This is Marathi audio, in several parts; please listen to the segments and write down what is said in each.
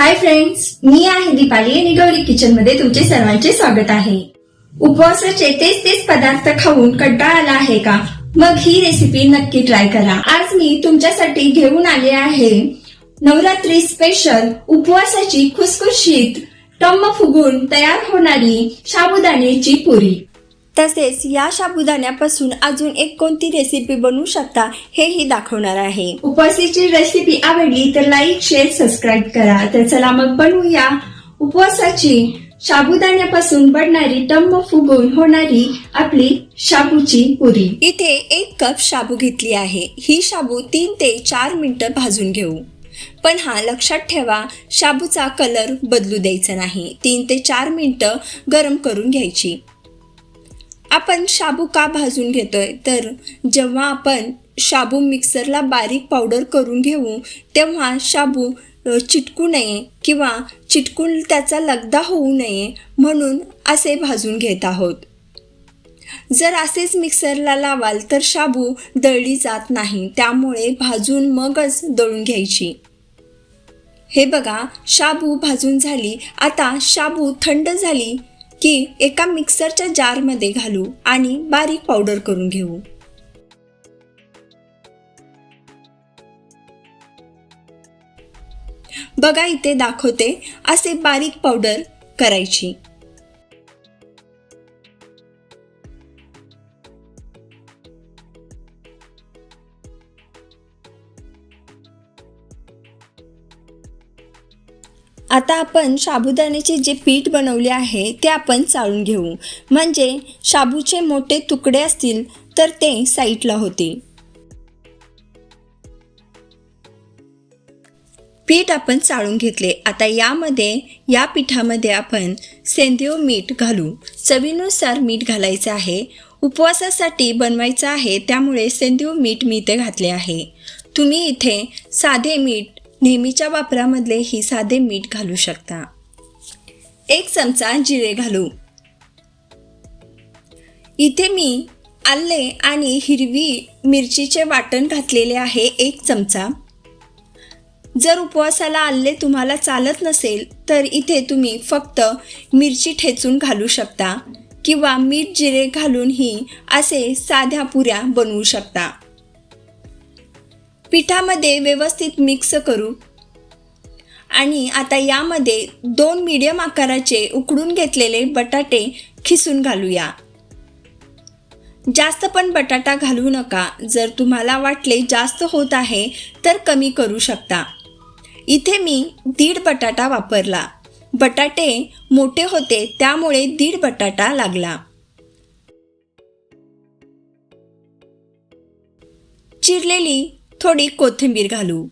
हाय फ्रेंड्स मी आहे दीपाली आणि गौरी किचनमध्ये तुमचे सर्वांचे स्वागत आहे. उपवासाचे तेच तेच पदार्थ खाऊन कंटाळा आला आहे का? मग ही रेसिपी नक्की ट्राय करा. आज मी तुमच्यासाठी घेऊन आले आहे नवरात्री स्पेशल उपवासाची खुसखुशीत टम्म फुगून तयार होणारी साबुदाण्याची पुरी. तसेच या साबुदाण्यापासून अजून एक कोणती रेसिपी बनवू शकता हेही दाखवणार आहे. उपवासाची रेसिपी आवडली तर लाईक शेअर सबस्क्राईब करा. तर चला मग बनवूया. उपवासाची साबुदाण्यापासून बनणारी टम्म फुगून होणारी आपली शाबूची पुरी. इथे एक कप शाबू घेतली आहे. ही शाबू तीन ते चार मिनिटं भाजून घेऊ. पण हा लक्षात ठेवा शाबूचा कलर बदलू द्यायचा नाही. तीन ते चार मिनिटं गरम करून घ्यायची. आपण शाबू का भाजून घेतोय? तर जेव्हा आपण शाबू मिक्सरला बारीक पावडर करून घेऊ तेव्हा शाबू चिटकू नये किंवा चिटकून त्याचा लगदा होऊ नये म्हणून असे भाजून घेत आहोत. जर असेच मिक्सरला लावाल तर शाबू दळली जात नाही त्यामुळे भाजून मगच दळून घ्यायची. हे बघा शाबू भाजून झाली. आता शाबू थंड झाली. की एका मिक्सरच्या जारमध्ये घालू आणि बारीक पावडर करून घेऊ. बघा इथे दाखवते असे बारीक पावडर करायची. आता आपण साबुदाण्याचे जे पीठ बनवले आहे ते आपण चाळून घेऊ. म्हणजे शाबूचे मोठे तुकडे असतील तर ते साईडला होते. पीठ आपण चाळून घेतले. आता यामध्ये या पिठामध्ये आपण सेंद्रिय मीठ घालू. चवीनुसार मीठ घालायचं आहे. उपवासासाठी बनवायचं आहे त्यामुळे सेंद्रिय मीठ मी इथे घातले आहे. तुम्ही इथे साधे मीठ नेहमीच्या वापरामधले ही साधे मीठ घालू शकता. एक चमचा जिरे घालू. इथे मी आले आणि हिरवी मिरचीचे वाटण घातलेले आहे एक चमचा. जर उपवासाला आले तुम्हाला चालत नसेल तर इथे तुम्ही फक्त मिरची ठेचून घालू शकता किंवा मीठ जिरे घालूनही असे साध्या पुऱ्या बनवू शकता. पिठामध्ये व्यवस्थित मिक्स करू. आणि आता यामध्ये दोन मीडियम आकाराचे उकडून घेतलेले बटाटे खिसून घालूया. जास्त पण बटाटा घालू नका. जर तुम्हाला वाटले जास्त होत आहे तर कमी करू शकता. इथे मी दीड बटाटा वापरला. बटाटे मोठे होते त्यामुळे दीड बटाटा लागला. चिरलेली थोडी कोथिंबीर घालू.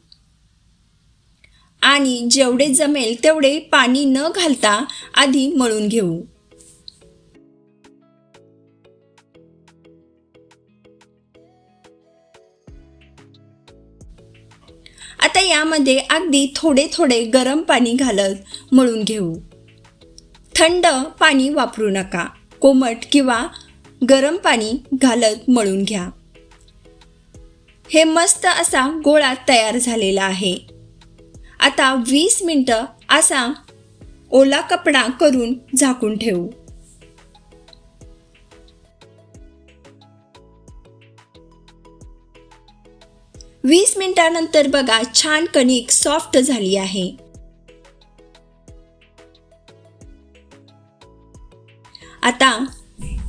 आणि जेवढे जमेल तेवढे पाणी न घालता आधी मळून घेऊ. आता यामध्ये अगदी थोडे थोडे गरम पाणी घालत मळून घेऊ. थंड पाणी वापरू नका. कोमट किंवा गरम पाणी घालत मळून घ्या. हे मस्त असा गोळा तयार झालेला आहे. आता वीस मिनटं असा ओला कपडा करून झाकून ठेवू. वीस मिनिटानंतर बघा छान कणिक सॉफ्ट झाली आहे. आता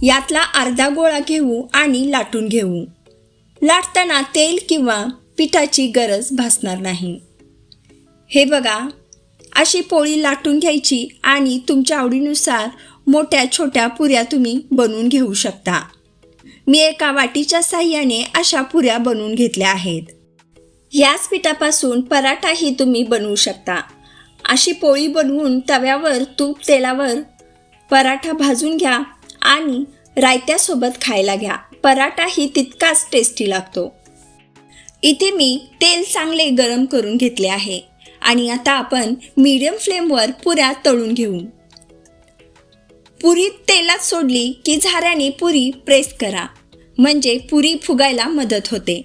यातला अर्धा गोळा घेऊ आणि लाटून घेऊ. लाटताना तेल किंवा पिठाची गरज भासणार नाही. हे बघा अशी पोळी लाटून घ्यायची आणि तुमच्या आवडीनुसार मोठ्या छोट्या पुऱ्या तुम्ही बनवून घेऊ शकता. मी एका वाटीच्या साह्याने अशा पुऱ्या बनवून घेतल्या आहेत. याच पिठापासून पराठाही तुम्ही बनवू शकता. अशी पोळी बनवून तव्यावर तूप तेलावर पराठा भाजून घ्या आणि रायत्यासोबत खायला घ्या. पराठाही तितकाच टेस्टी लागतो. इथे मी तेल चांगले गरम करून घेतले आहे आणि आता आपण मीडियम फ्लेमवर पुऱ्या तळून घेऊ. पुरी तेलात सोडली की झाऱ्याने पुरी प्रेस करा म्हणजे पुरी फुगायला मदत होते.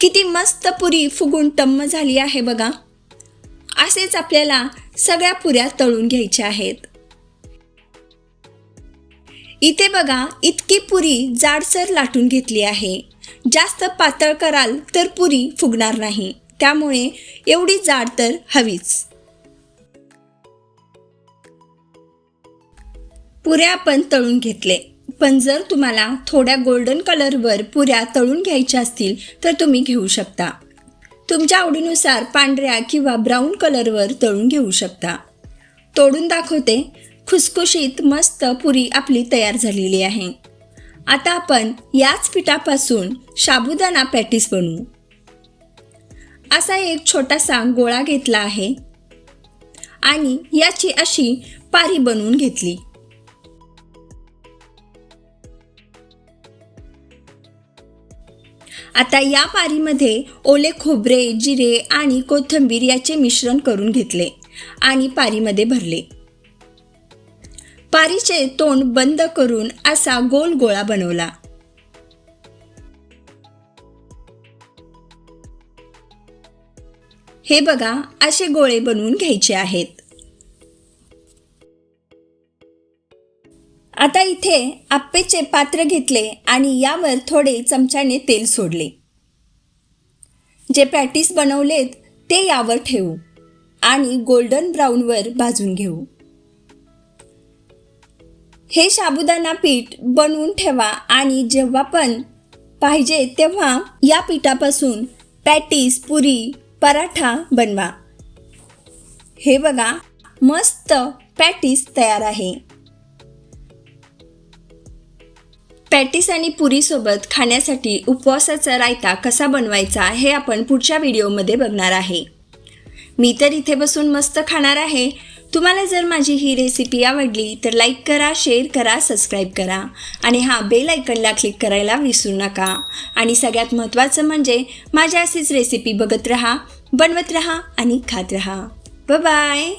किती मस्त पुरी फुगून टम्म झाली आहे बघा. असेच आपल्याला सगळ्या पुऱ्या तळून घ्यायच्या आहेत. इथे बघा इतकी पुरी जाडसर लाटून घेतली आहे. जास्त पातळ कराल तर पुरी फुगणार नाही. त्यामुळे एवढी जाड तर हवीच. पुऱ्या आपण तळून घेतले. पण जर तुम्हाला थोड्या गोल्डन कलरवर पुऱ्या तळून घ्यायच्या असतील तर तुम्ही घेऊ शकता. तुमच्या आवडीनुसार पांढऱ्या किंवा ब्राऊन कलरवर तळून घेऊ शकता. तोडून दाखवते. खुसखुशीत मस्त पुरी आपली तयार झालेली आहे. आता आपण याच पिठापासून साबुदाणा पॅटीस बनवू. असा एक छोटासा गोळा घेतला आहे. आणि याची अशी पारी बनवून घेतली. आता या पारीमध्ये ओले खोबरे जिरे आणि कोथिंबीर याचे मिश्रण करून घेतले आणि पारीमध्ये भरले. पारीचे तोंड बंद करून असा गोल गोळा बनवला. हे बघा असे गोळे बनवून घ्यायचे आहेत. आता इथे आप्पेचे पात्र घेतले आणि यावर थोडे चमच्याने तेल सोडले. जे पॅटीस बनवलेत ते यावर ठेवू आणि गोल्डन ब्राऊनवर भाजून घेऊ. हे साबुदाणा पीठ बनवून ठेवा आणि जेव्हा पण पाहिजे तेव्हा या पिठापासून पॅटीस पुरी पराठा बनवा. हे बघा मस्त पॅटीस तयार आहे. पॅटीस आणि पुरीसोबत खाण्यासाठी उपवासाचा रायता कसा बनवायचा हे आपण पुढच्या व्हिडिओमध्ये बघणार आहे. मी तर इथे बसून मस्त खाणार आहे. तुम्हाला जर माझी ही रेसिपी आवडली तर लाईक करा शेअर करा सबस्क्राईब करा. आणि हा बेल आयकनला क्लिक करायला विसरू नका. आणि सगळ्यात महत्त्वाचं म्हणजे माझ्या अशीच रेसिपी बघत रहा बनवत रहा आणि खात राहा. बाय